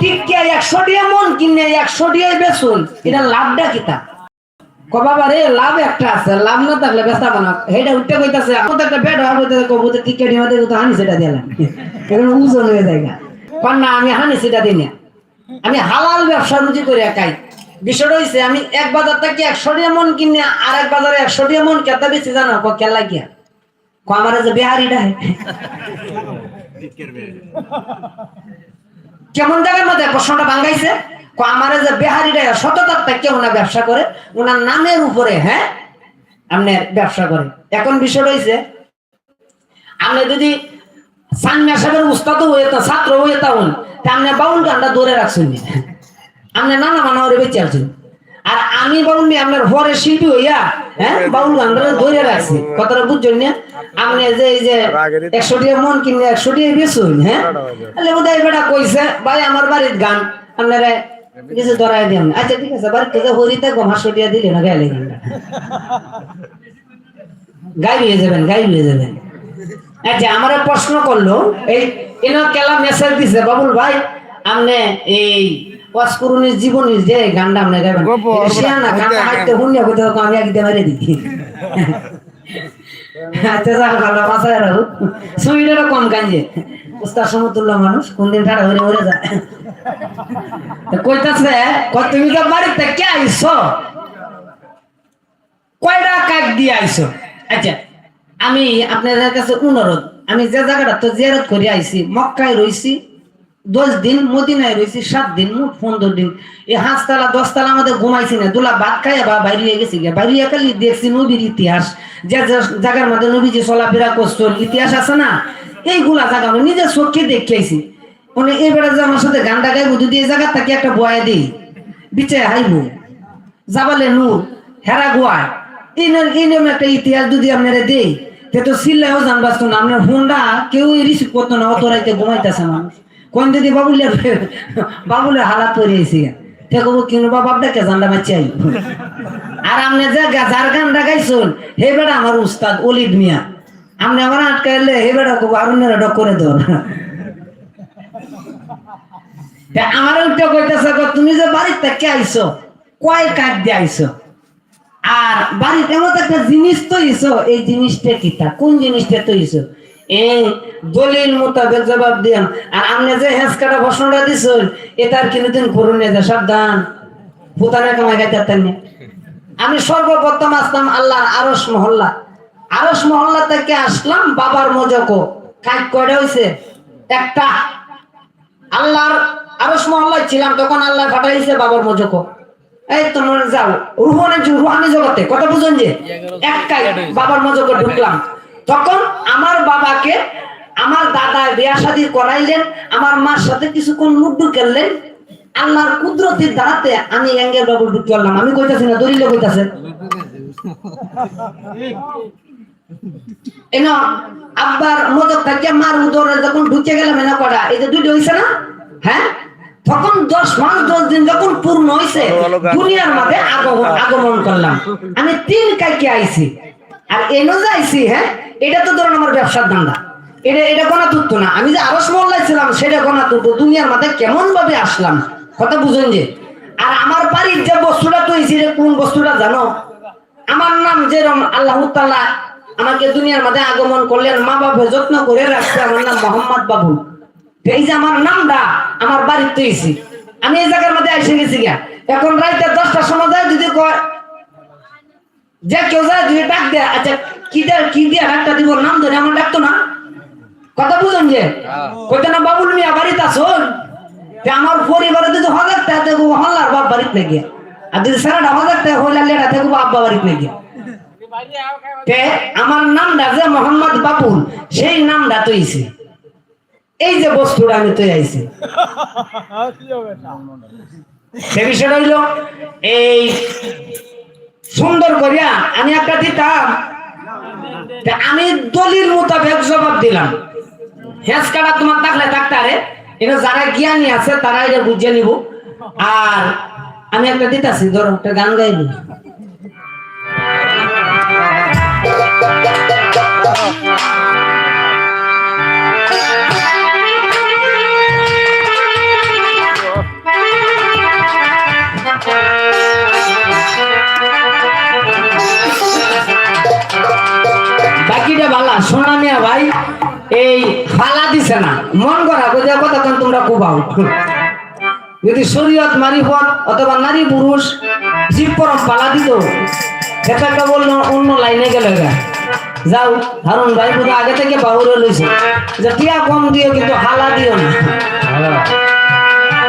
টিকিয়া একশো টিয়া মন কিনে, একশো টিয়াই বেসুন এটা লাভটা কিতা? কবাবা রে, লাভ একটা আছে, লাভ না থাকলে বেচা বানা হেটা উঠতে কইতাছে, আমার একটা বেড হওয়ার কইতাছে কবুতে টিকিয়া নিয়ে তো হানি সেটা দিলাম এখন ওজন হয়ে যায় না, আমি হানি সেটা দিই না। আমি হালাল ব্যবসা রুজি করে একাই। বিষয়টা হয়েছে আমি এক বাজার থেকে একশো টিয়া মন কিনে আর এক বাজারে একশো টিয়া মন কেতা বেশি জানো? কেলা গিয়া ক আমার যে বিহারিটা কেমন জায়গার মধ্যে প্রশ্নটা ভাঙ্গাইছে। ক, আমার যে বিহারিটা সততার থেকে ওনার ব্যবসা করে, ওনার নামের উপরে হ্যাঁ? আপনি ব্যবসা করে। এখন বিষয় রয়েছে আপনি যদি সানমিয়া সাহেবের উস্তাদ হয়ে তা, ছাত্র হয়ে তা হন, তা আপনি বাউল গানটা ধরে রাখছেন। আপনি নানা মানা বেঁচে আছেন। আর আমি নিয়ে আপনার হরে শিল্পী হইয়া হ্যাঁ বাউল গানটা ধরে রাখছি। কথাটা বুঝছেন না? আপনি যে এই যে একশো টিয়া মন কিনে একশো টিয়া বেচুন হ্যাঁ? তাহলে বোধহয় বেটা কইছে ভাই আমার বাড়ির গান আপনারা কিছু ধরাই দিন আচ্ছা ঠিক আছে বাড়িতে যে হরিতে গম হাসো দিলে না গাইলে গানটা। গাই হয়ে যাবেন গাই হয়ে যাবেন। আচ্ছা আমার প্রশ্ন করল এই এনা কেলা মেসেজ দিছে বাবুল ভাই আমনে এই ওয়াসকুরুনির জীবনীর যে গানটা গাইবেন গল্প, এটা শিয়ানা গানটা গল্প। হাইতে হুনিয়া কইতে হবে আমি মেরে দিই। আচ্ছা ভালো মাথায় রাখো সুইডেরও কম কাঞ্জে উস্তাদ সমতুল্য মানুষ কোন দিন ঠাড়া হয়ে যায়। কইতাছে কই তুমি তো বাড়িতে কে আইছো? কয়টা কাক দিয়ে আইছো? আচ্ছা আমি আপনাদের কাছে অনুরোধ আমি যে জায়গাটা তো জিয়ারত করে আইছি মক্কায় রইছি দশ দিন মদিনায় রইছি সাত দিন, মোট পনেরো দিন। এই হাঁসতলা দশতলা আমাদের ঘুমাইছি না। দুলা ভাত খাই বা বাইরে গেছি গিয়া। বাইরে খালি দেখছি নবীর ইতিহাস। যে জায়গার মধ্যে নবী যে চলাফেরা করছ ইতিহাস আছে না? এইগুলা জায়গা আমি নিজের চোখে দেখিয়েছি। মানে এবারে যে আমার সাথে গানটা গাইবো যদি এই জায়গা থেকে একটা বয়া দিই, বিচে হাইবো। যাবালে নূর, হেরা গোয়ায়। এই না- এই নামে একটা ইতিহাস যদি আপনারা দেই, তে তো সিল্লাও জানবাস না। আপনার হুন্ডা কেউ রিসিভ করতো না, অত রাইতে ঘুমাইতেছে মানুষ। কোন দিদি বাবুলে বাবুলে হালাত করে এসে তে কবো কিনো বাবা জানটা মারছে আর আপনি যে যার গানটা গাইছেন, হে বেটা আমার উস্তাদ অলিদ মিয়া। আপনি আমার আটকাইলে হে বেটা আরুণের ডক করে তা আমার উল্টা কইতেছে তুমি যে বাড়ির থেকে আইছো? কয় কাঠ দিয়ে আইছো? আর বাড়িতে এমন একটা জিনিস তো এই জিনিসটা কিতা কোন জিনিসটা তো ইসো এই দলিল মোতাবেক জবাব আর যে হেঁচকাটা ঘোষণাটা এটার করুন সাবধান। কামাই আমি সর্বপ্রথম আসলাম আল্লাহ আরস মহল্লা। আরস মহল্লা থেকে আসলাম বাবার মজকো। কাজ কয়টা হইছে? একটা। আল্লাহর আরস মহল্লায় ছিলাম, তখন আল্লাহ পাঠাইছে বাবার মজকো। এই তোমার যাও। রুহানি রুহানি জগতে কথা বুঝুন যে? একটাই, বাবার মজকে ঢুকলাম। তখন আমার বাবাকে আমার দাদা বিয়া শাদি করাইলেন, আমার মার সাথে কিছুক্ষণ মুদ্দু খেললেন। আল্লাহর কুদরতির দাঁড়াতে আমি এঙ্গেল বাবু ঢুকে করলাম। আমি কইতাছি না, দলিল কইতাছে। এনো আব্বার মদক থেকে মার উদরে যখন ঢুকে গেলাম, এনা কটা এই যে দুইটা হইছে না? হ্যাঁ? তখন দশ মাস দশ দিন যখন পূর্ণ হয়েছে দুনিয়ার মাঝে আগমন আগমন করলাম। আমি তিন কাইকে আইছি। আর এনো যাইছি হ্যাঁ? এটা তো ধরুন আমার ব্যবসার ধান্দা। এটা এটা গোনা তুত্ত না। আমি যে আরস মোল্লাই ছিলাম, সেটা গোনা তুত্ত দুনিয়ার মাঝে কেমন ভাবে আসলাম? কথা বুঝুন যে। আর আমার বাড়ির যে বস্তুটা তৈরি, এটা কোন বস্তুটা জানো? আমার নাম যেরকম আল্লাহ আমাকে দুনিয়ার মাঝে আগমন করলেন, মা বাবা যত্ন করে রাখছে, আমার নাম মোহাম্মদ বাবু। এই যে আমার নামটা আমার বাড়ির তৈরি। আমি এই জায়গার মধ্যে এসে গেছি গা এখন রাইতে দশটার সময় যায় যদি কয়, যে কেউ যায় যদি ডাক দেয় আচ্ছা কি দেয় কি দিয়ে ডাকটা দিব? নাম ধরে আমার ডাকতো না। কথা বুঝুন যে? কইতে না বাবুল মিয়া বাড়িতে আসুন। আমার পরিবারে যদি হাজার টাকা থেকে হল্লার বাপ বাড়িতে নাকি আর যদি সারাটা হাজার টাকা হইলে লেটা থেকে আব্বা বাড়িতে নাকি তে আমার নামটা যে মোহাম্মদ বাবুল সেই নামটা তৈছে এই যে বস্তুটা আমি তৈ আইছি। সে বিষয়টা হইল এই সুন্দর করিয়া আমি একটা দিতাম আমি দলিল মোতাবেক জবাব দিলাম। হেস কাটা তোমার থাকলে থাকতারে এটা যারা জ্ঞানী আছে, তারা এটা বুঝে নিব। আর আমি একটা দিতাছি, ধরো, একটা গান গাইবো। হইছে না। মন করা বুঝে কতক্ষণ তোমরা কুবাও। যদি শরীয়ত মারি পথ অথবা নারী পুরুষ জীব পরম পালা দিত সেটাকে বলল, অন্য লাইনে গেল যাও, হারুন ভাই বুধ আগে থেকে বাহুরে লইছে। যে টিয়া কম দিও, কিন্তু হালা দিও না।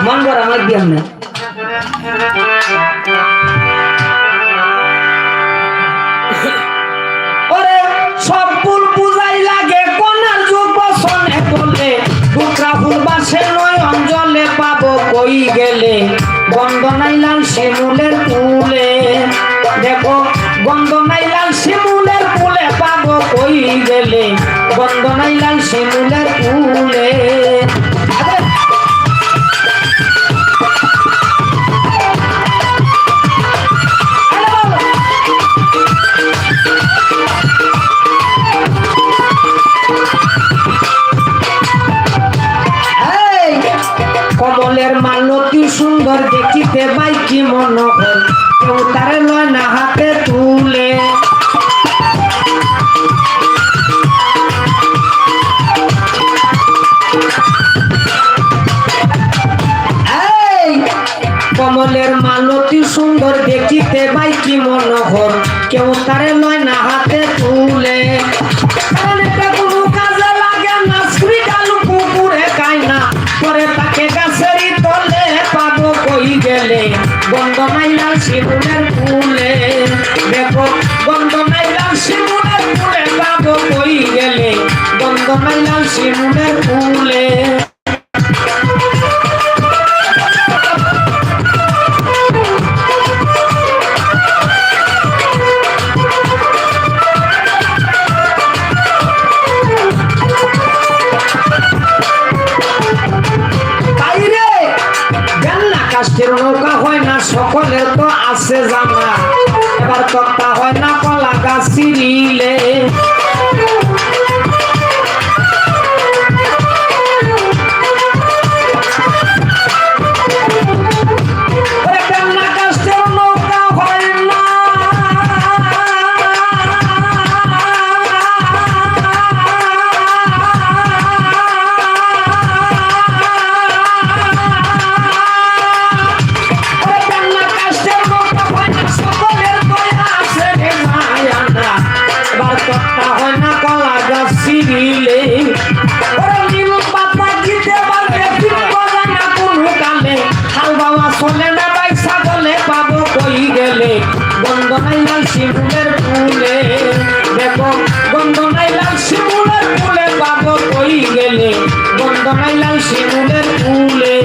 মন করা আমার দিয়াম না। সব বলে টুকরা ফুল বাসে নয়, অঞ্জলে পাবো কই গেলে? গন্ধ নাইলাল শিমুলের ফুলে, দেখো গন্ধ নাইলাল শিমুলের ফুলে পাবো কই গেলে? গন্ধ নাইলাল শিমুলের ফুলে। মালতি সুন্দর দেখিতে বাই কি মনোহর কেউ তারে লয় না হাতে তুলে। কমলের মালতি সুন্দর দেখিতে বাই কি মনোহর কেউ তারে লয় না হাতে তুলে। শিমুলের ফুলে বাইরে নৌকা হয় না সকলের তো আছে জানা। এবার তক্তা হয় না, কলা গাছ বাই পাবো কই গেলে? গন্ধ নাইলাল শিমুলের ফুলে। দেখো গন্ধ নাইলাল শিমুলের ফুলে পাবো কই গেলে? গন্ধ নাইলাল শিমুলের ফুলে।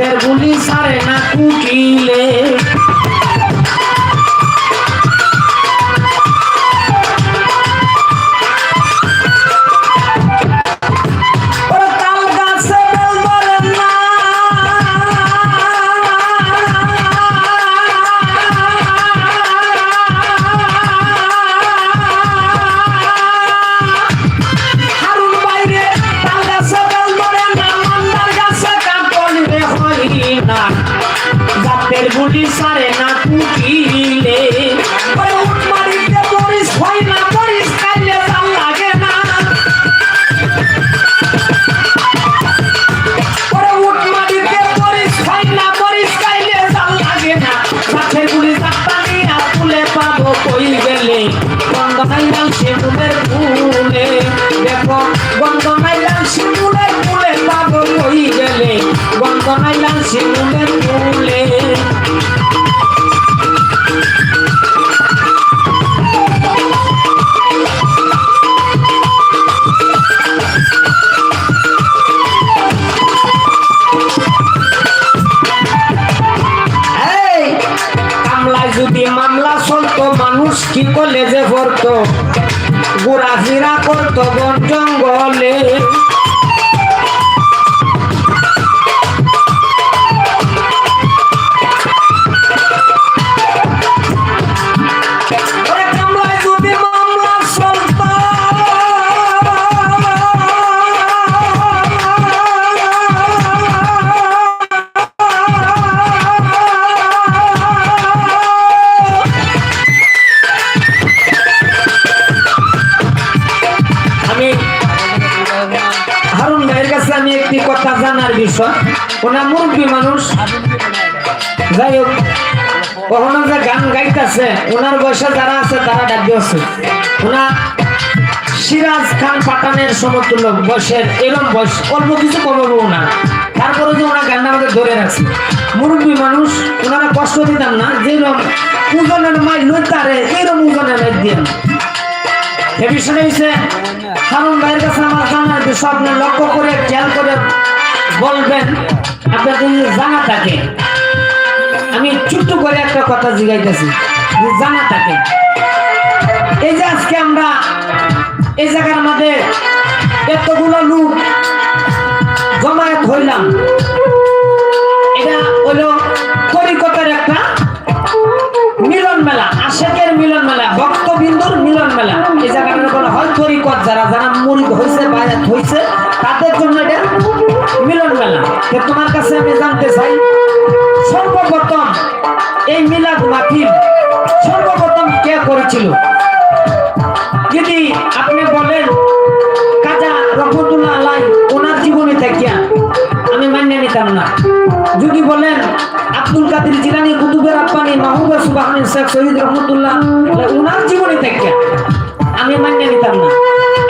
জাতের গুলি সারে না কুটিলে। কলেজে পড়তো ঘোরাফেরা করতো বন জঙ্গলে। ওনার মুরব্বী মানুষ। যাই হোক, কখনো যে গান গাইতেছে, ওনার বয়সে যারা আছে, তারা ডাক দিয়েছে। ওনা সিরাজ খান পাঠানের সমতুল্য বয়সের, এরম বয়স, অল্প কিছু কমাবো না তারপরে যে ওনার গানটা আমাদের ধরে রাখছে। মুরব্বী মানুষ, ওনারা কষ্ট দিতাম না যেরকম ওজনের মাই লইতারে এরকম ওজনের মাই দিয়ে এ বিষয়টা হচ্ছে হারুন ভাইয়ের কাছে আমার জানার বিষয়, আপনি লক্ষ্য করে খেয়াল করে বলবেন। আপনার জানা থাকে, আমি ছোট্ট করে একটা কথা জিগাইতেছি জানা থাকে। এই যে আজকে আমরা এই জায়গার মধ্যে এতগুলো লোক জমায়েত হইলাম, এটা হলো কলিকতার একটা মিলন মেলা আশেকের মিলন মেলা ভক্তবিন্দুর মিলন মেলা এই জায়গাটা তরিকত যারা যারা মুরিদ হয়েছে বায়াত হয়েছে তাদের জন্য এটা মিলন মেলা। তো তোমার কাছে আমি জানতে চাই, সর্বপ্রথম এই মিলাদ মাহফিল সর্বপ্রথম কে করেছিল? যদি আপনি বলেন, কাজা রহমতুল্লাহ আলাই, ওনার জীবনে থাকিয়া আমি মান্য নিতাম না। যদি বলেন, আব্দুল কাদের জিলানি, কুতুবের আব্বানি, মাহবুবা সুবাহানি শেখ শহীদ রহমতুল্লাহ ওনার জীবনে থাকিয়া আমি মানিয়ে নিতাম না।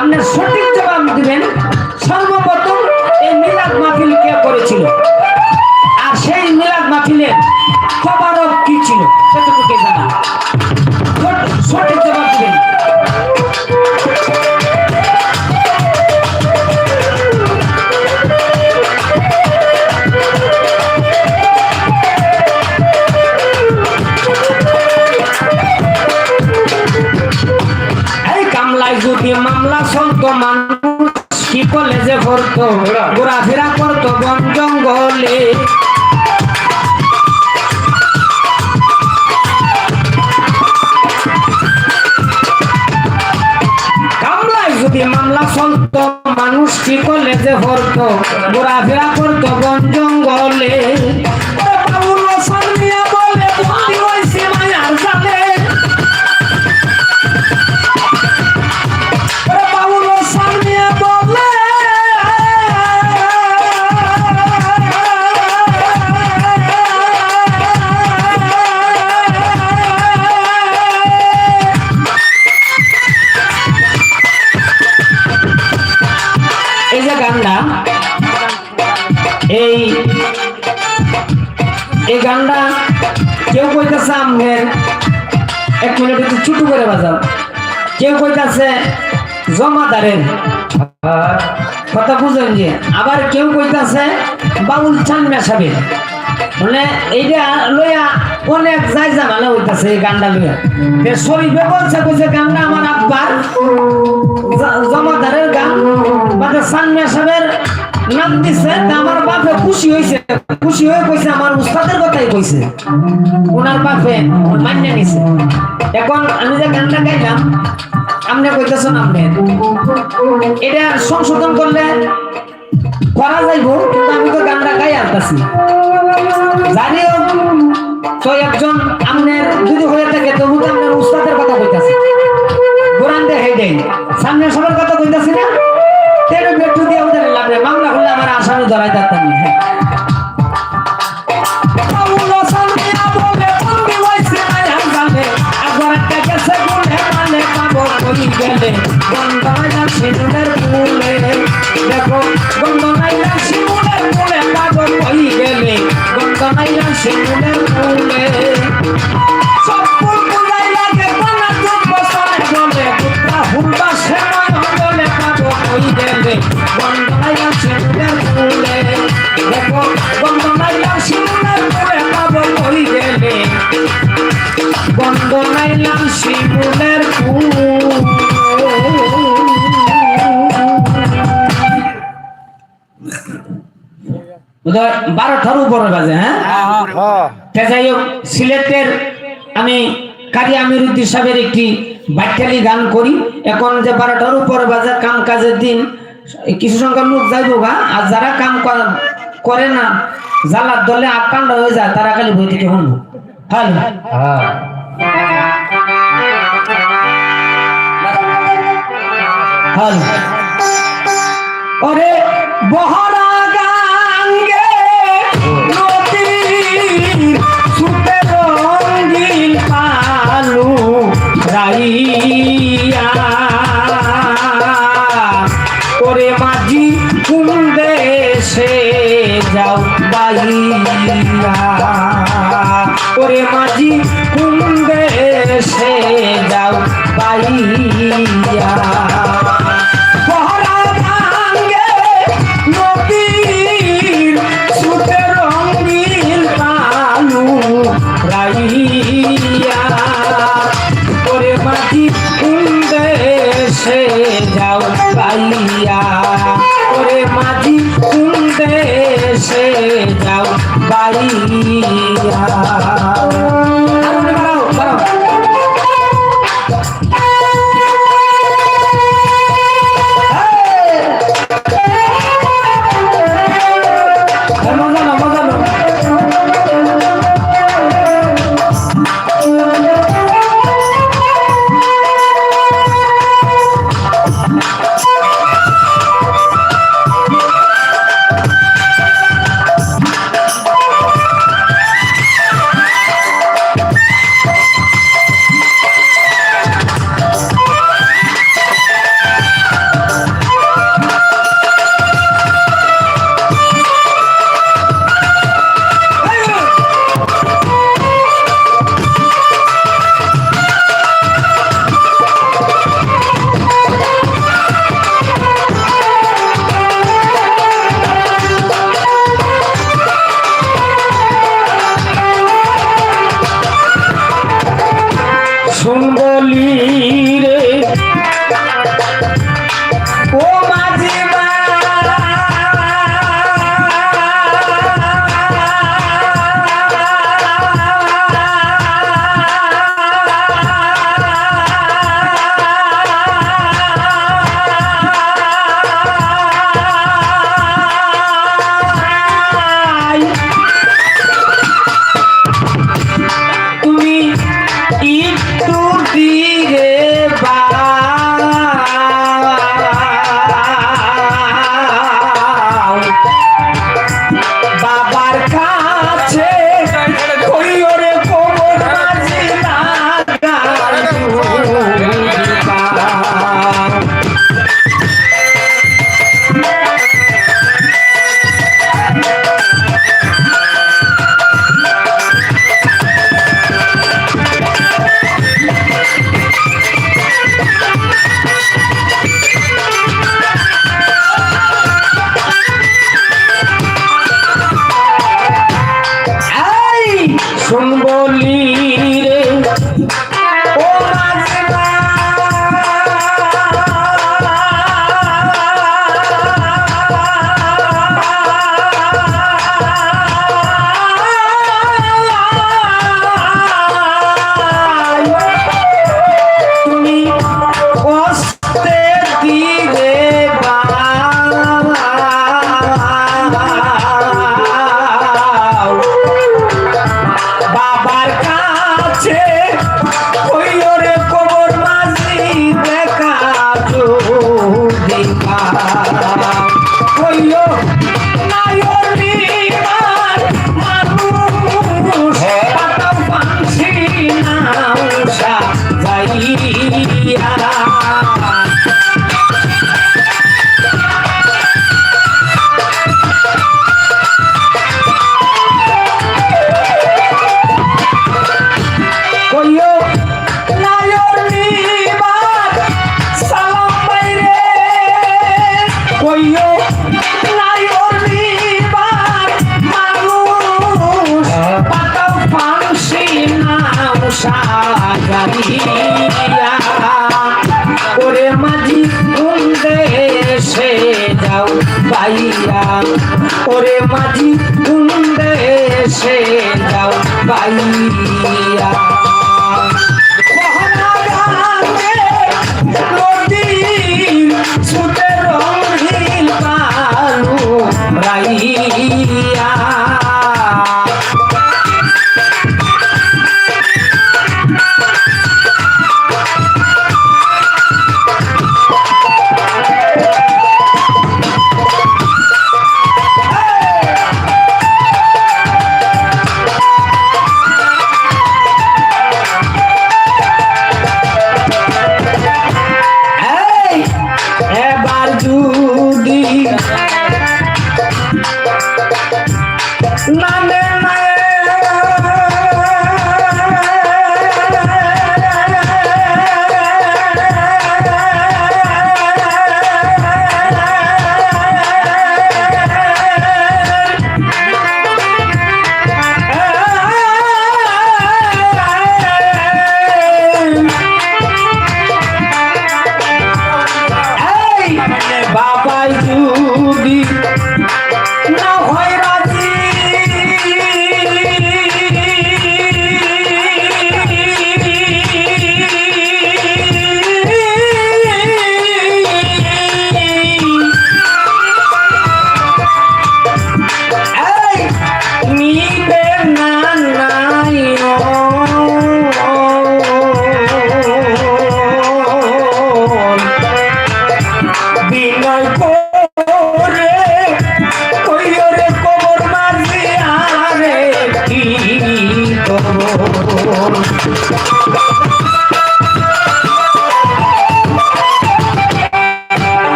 আপনার সঠিক জবাব দিবেন। সর্বপ্রথম এই মিলাদ মাহফিল কে করেছিল? আর সেই মিলাদ মাহফিলের কি ছিল? সেটুকু জানা? যদি মামলা চলতো মানুষ কি কলেজে পড়তো ঘোরাফেরা করতো বন জঙ্গলে। মামলা চলতো মানুষ কি কলেজে পড়তো ঘোরাফেরা করতো বন জঙ্গলে। কেউ কইতেছে আমের এক মিনিট একটু ছুটু করে বাজাও। কেউ কইতাছে জমাদারের কথা বুঝেন যে, আবার কেউ কইতাছে বাউল চান মেশাবে মানে এইটা লইয়া অনেক যাই জামালা হইতাছে এই গানটা লইয়া। শরীফে বলছে কইছে গানটা আমার আব্বার জমাদারের গান বাদে চান মেশাবের নাম দিছে আমার বাপে খুশি হয়েছে খুশি হয়ে কইছে, আমার উস্তাদের কথাই কইছে। ওনার বাপে মান্য নিছে। এখন আমি যে গানটা গাইলাম আপনি কইতেছেন আপনি? এটা সংশোধন করলে করা যাইব, কিন্তু আমি তো গানটা গাই আনতাছি। জানিও তো একজন আপনার যদি হয়ে থাকে, তো উনি আপনার উস্তাদের কথা কইতাছে। দেখাই দেয় সামনে সবার কথা কইতাছি না? গেলে। নাইলা সিঁদুরের ফুলে। দেখো, গন্ধ নাইলা সিঁদুরের ফুলে পাবো কই গেলে। গন্ধ নাইলা সিঁদুরের ফুলে। সব ফুল ফুলাই লাগে পানা দুধ বসনে জলে। পুত্রা হুলবা সেময় হলে পাবো কই গেলে। গন্ধ গন্ধ নাইলাম শিমুলের ফুল। বারোটার উপরে বাজে হ্যাঁ? যাই হোক, সিলেটের আমি কারি আমিরুদ্দিন সাহেবের একটি বাট্যালি গান করি। এখন যে বারোটার উপরে বাজে কাম কাজের দিন, কিছু সংখ্যক লোক যাইব গা, আর যারা কাম করে না, জ্বালার দলে আকাণ্ড হয়ে যায়, তারা খালি বই থেকে শুনব। হ্যালো হ্যালো ওরে Yeah.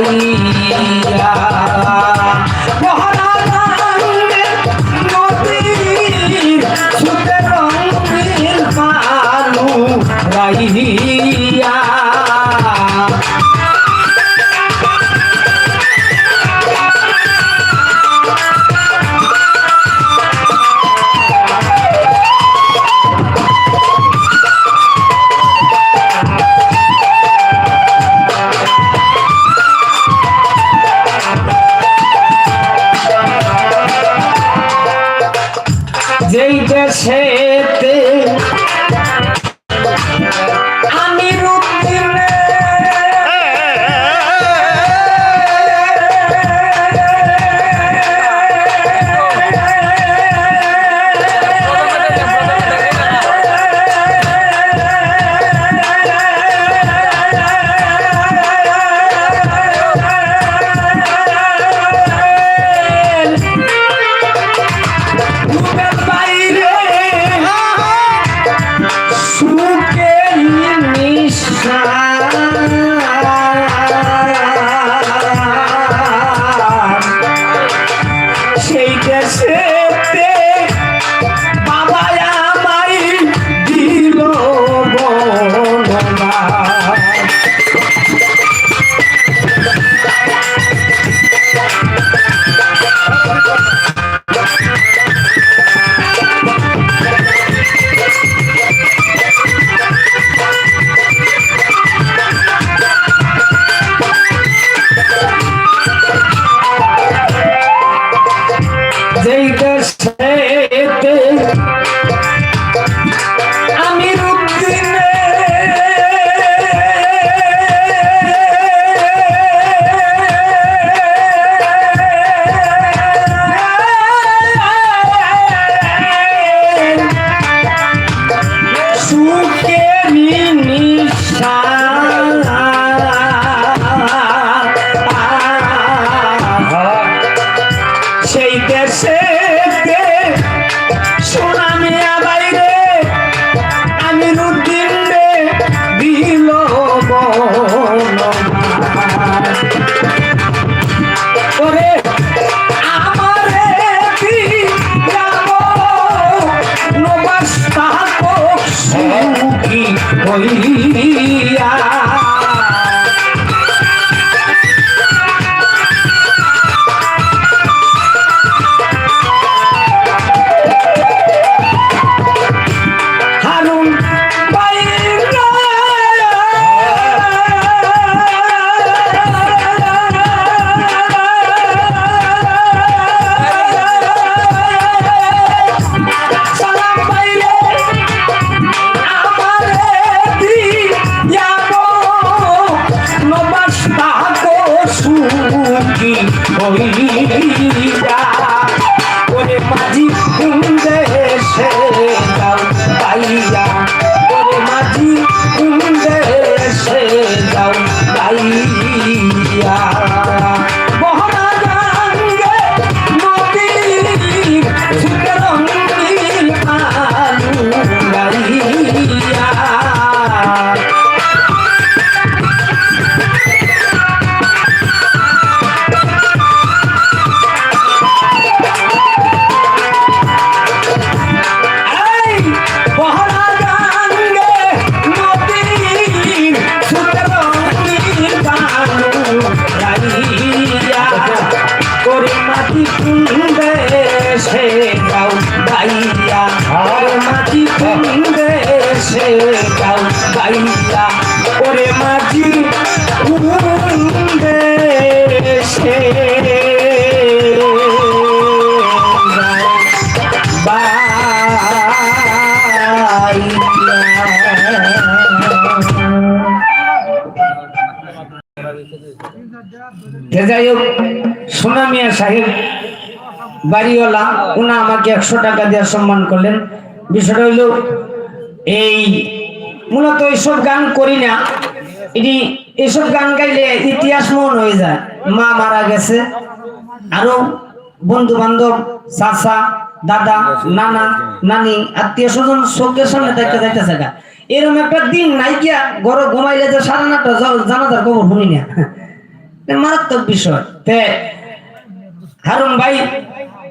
I need. যেই দেশেতে ওরে মাঝি কুন্দে সে যাও পাইয়া বাড়িওয়ালা, উনি আমাকে একশো টাকা দিয়ে সম্মান করলেন। বিষয়টা হইল, এই মূলত এইসব গান করি না। এটি এইসব গান গাইলে ইতিহাস মন হয়ে যায়। মা মারা গেছে, আরও বন্ধু বান্ধব চাচা, দাদা, নানা, নানি, আত্মীয় স্বজন চোখের সামনে দেখতে যাইতেছে গা। এরকম একটা দিন নাই গিয়া ঘরে ঘুমাইলে যে সারা নাটক জানাজার খবর শুনি না। মারাত্মক বিষয়। তে হারুন ভাই